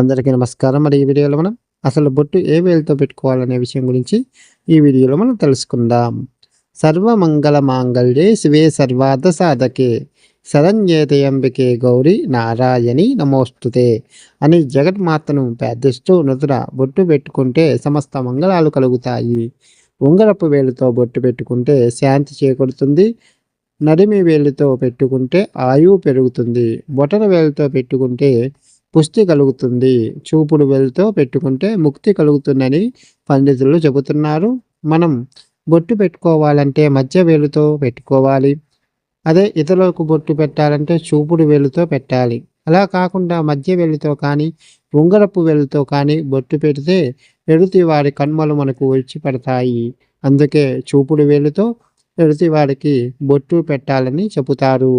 అందరికీ నమస్కారం. మరి ఈ వీడియోలో మనం అసలు బొట్టు ఏ వేలుతో పెట్టుకోవాలనే విషయం గురించి ఈ వీడియోలో మనం తెలుసుకుందాం. సర్వమంగళ మాంగళ్యే శివే సర్వార్థ సాధకే. శరణ్యేతయంబికే గౌరి నారాయణి నమోస్తుతే అని జగన్మాతను ప్రార్థిస్తూ నుదుర బొట్టు పెట్టుకుంటే సమస్త మంగళాలు కలుగుతాయి. ఉంగరపు వేలుతో బొట్టు పెట్టుకుంటే శాంతి చేకూరుతుంది. నడిమి వేలుతో పెట్టుకుంటే ఆయువు పెరుగుతుంది. బొటన వేలుతో పెట్టుకుంటే పుష్టి కలుగుతుంది. చూపుడు వేలుతో పెట్టుకుంటే ముక్తి కలుగుతుందని పండితులు చెబుతున్నారు. మనం బొట్టు పెట్టుకోవాలంటే మధ్య వేలుతో పెట్టుకోవాలి. అదే ఇతరులకు బొట్టు పెట్టాలంటే చూపుడు వేలుతో పెట్టాలి. అలా కాకుండా మధ్య వేలుతో కానీ ఉంగరపు వేలుతో కానీ బొట్టు పెడితే ఎడుతి వారి కన్మలు మనకు వచ్చి పడతాయి. అందుకే చూపుడు వేలుతో ఎడుతి వారికి బొట్టు పెట్టాలని చెబుతారు.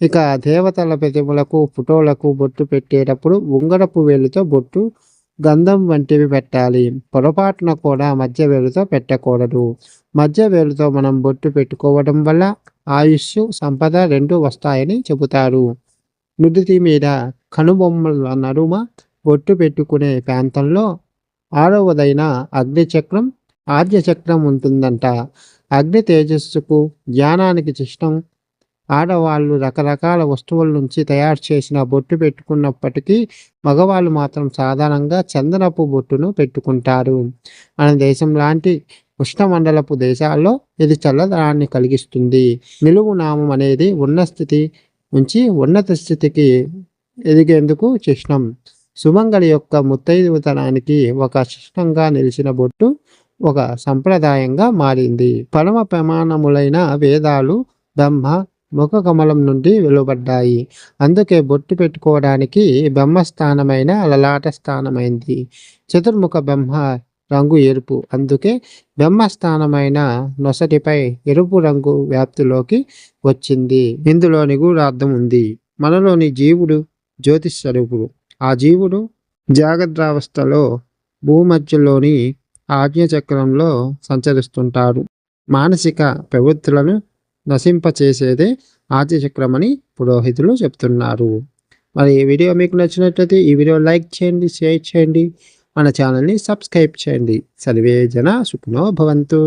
ఇక దేవతల ప్రతిమలకు ఫోటోలకు బొట్టు పెట్టేటప్పుడు ఉంగరపు వేలుతో బొట్టు గంధం వంటివి పెట్టాలి. పొరపాటున కూడా మధ్య వేలుతో పెట్టకూడదు. మధ్య వేలుతో మనం బొట్టు పెట్టుకోవడం వల్ల ఆయుష్ సంపద రెండు వస్తాయని చెబుతారు. నుదిటి మీద కనుబొమ్మల నడుమ బొట్టు పెట్టుకునే ప్రాంతంలో ఆరవదైన అగ్నిచక్రం ఆర్యచక్రం ఉంటుందంట. అగ్ని తేజస్సుకు జ్ఞానానికి చిష్టం ఆడవాళ్ళు రకరకాల వస్తువుల నుంచి తయారు చేసిన బొట్టు పెట్టుకున్నప్పటికీ మగవాళ్ళు మాత్రం సాధారణంగా చందనపు బొట్టును పెట్టుకుంటారు. మన దేశం లాంటి ఉష్ణమండలపు దేశాల్లో ఇది చల్లదనాన్ని కలిగిస్తుంది. నిలువు నామం అనేది ఉన్న స్థితి నుంచి ఉన్నత స్థితికి ఎదిగేందుకు చిహ్నం. సుమంగళి యొక్క ముత్తైదుతనానికి ఒక చిహ్నంగా నిలిచిన బొట్టు ఒక సంప్రదాయంగా మారింది. పరమ ప్రమాణములైన వేదాలు బ్రహ్మ ముఖ కమలం నుండి వెలువడ్డాయి అందుకే బొట్టు పెట్టుకోవడానికి బ్రహ్మస్థానమైన లలాట స్థానమైంది. చతుర్ముఖ బ్రహ్మ రంగు ఎరుపు. అందుకే బ్రహ్మస్థానమైన నొసటిపై ఎరుపు రంగు వ్యాప్తిలోకి వచ్చింది. ఇందులో నిగూఢార్థం ఉంది. మనలోని జీవుడు జ్యోతిస్వరూపుడు ఆ జీవుడు జాగ్రత్తావస్థలో భూమధ్యలోని ఆజ్ఞచక్రంలో సంచరిస్తుంటాడు. మానసిక ప్రవృత్తులను నశింపచేసేదే ఆద్యచక్రం పురోహితులు చెప్తున్నారు. మరి ఈ వీడియో మీకు నచ్చినట్లయితే ఈ వీడియో లైక్ చేయండి షేర్ చేయండి మన ఛానల్ని సబ్స్క్రైబ్ చేయండి. సర్వే జన సుఖనో భవంతు.